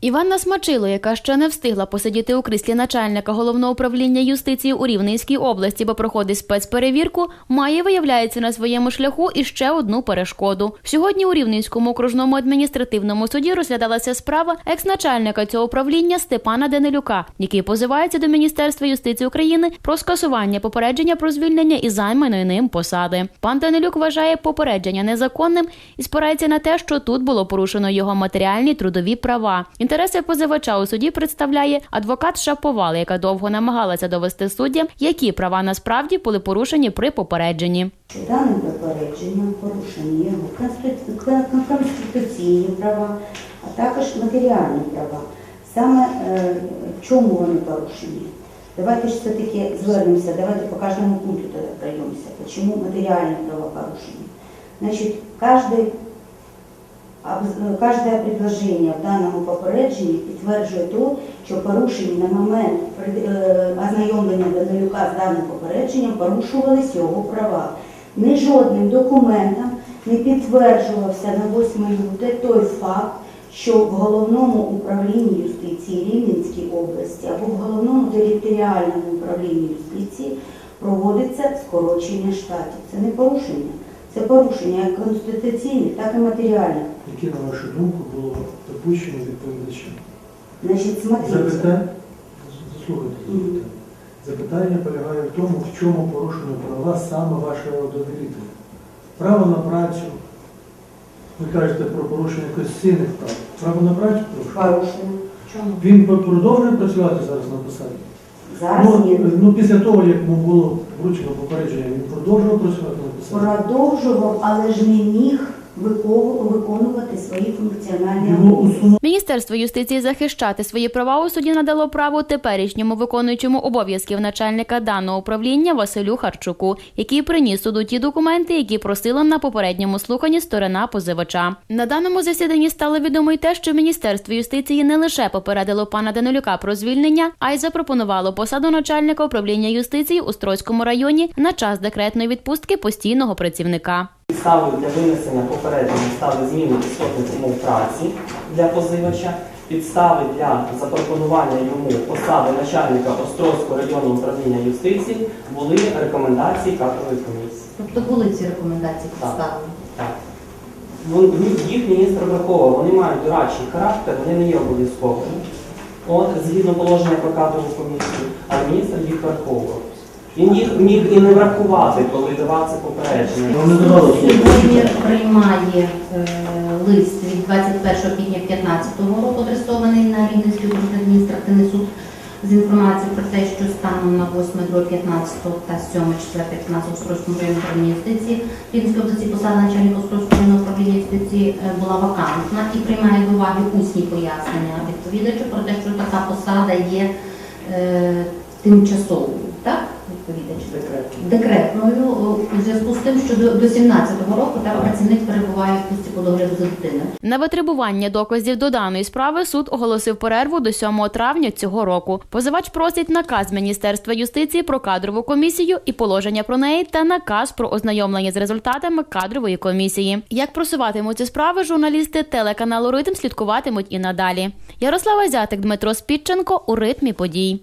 Іванна Смачило, яка ще не встигла посидіти у кріслі начальника головного управління юстиції у Рівненській області, бо проходить спецперевірку, має, виявляється, на своєму шляху і ще одну перешкоду. Сьогодні у Рівненському окружному адміністративному суді розглядалася справа екс-начальника цього управління Степана Денилюка, який позивається до Міністерства юстиції України про скасування попередження про звільнення із займаної ним посади. Пан Данилюк вважає попередження незаконним і спирається на те, що тут було порушено його матеріальні трудові права. Інтереси позивача у суді представляє адвокат Шаповал, яка довго намагалася довести суддям, які права насправді були порушені при попередженні. даним попередженням порушені конституційні права, а також матеріальні права. Саме е, в чому вони порушені? Давайте ж все-таки звернемося, давайте по кожному пункту пройдемося. Чому матеріальні права порушені? Значить, каждый, абз- каждое предложение в даному попередженні підтверджує то, що порушені на момент е, ознайомлення Данилюка з даним попередженням порушувались його права. Ні жодним документом не підтверджувався на 8 лютого той факт, що в головному управлінні юстиції Рівненській області або в головному територіальному управлінні юстиції проводиться скорочення штатів. Це не порушення, це порушення як конституційних, так і матеріальних. Які, на вашу думку, було допущено відповідачем? Значить, смотрите. Запитання, заслухайте запитання. Запитання полягає в тому, в чому порушено права саме вашого довірителя. Право на працю. Ви кажете про порушення конституційних прав. Право на працю порушено. Порушення. Чому? Він продовжує працювати зараз на посаді? Зараз Ну, ні. ну, після того, як йому було вручено попередження, він продовжував працювати на посаді? Продовжував, але ж не міг виконувати свої функціональні обов'язки. Міністерство юстиції захищати свої права у суді надало право теперішньому виконуючому обов'язків начальника даного управління Василю Харчуку, який приніс суду ті документи, які просила на попередньому слуханні сторона позивача. На даному засіданні стало відомо й те, що Міністерство юстиції не лише попередило пана Данилюка про звільнення, а й запропонувало посаду начальника управління юстиції у Стройському районі на час декретної відпустки постійного працівника. Підставою для винесення попередження стали зміни істотних умов праці для позивача, підстави для запропонування йому посади начальника Острозького районного управління юстиції були рекомендації кадрової комісії. Тобто були ці рекомендації Так. Так. Вон- Їх міністр враховував, вони мають дорадчий характер, вони не є обов'язковими. От, згідно положення про кадрову комісію, але міністр їх враховував. Він їх міг і не врахувати, коли давав це попередження. Ну, давали сьогодні приймає е, лист від 21 квітня 2015 року, адресований на Рівненський окружний адміністративний суд з інформацією про те, що станом на 8.2.15 та 7.4.15 в Острозькому районі управління юстиції Рівненської області посада начальника Острозького районного управління юстиції була вакантна і приймає до уваги усні пояснення відповідача про те, що така посада є е, тимчасовою? Декретною у зв'язку з тим, що до, до 17-го року так працівник перебуває в пусті по догляду за дитиною. На витребування доказів до даної справи суд оголосив перерву до 7 травня цього року. Позивач просить наказ Міністерства юстиції про кадрову комісію і положення про неї та наказ про ознайомлення з результатами кадрової комісії. Як просуватимуть ці справи, журналісти телеканалу Ритм слідкуватимуть і надалі. Ярослава Зятик, Дмитро Спідченко у ритмі подій.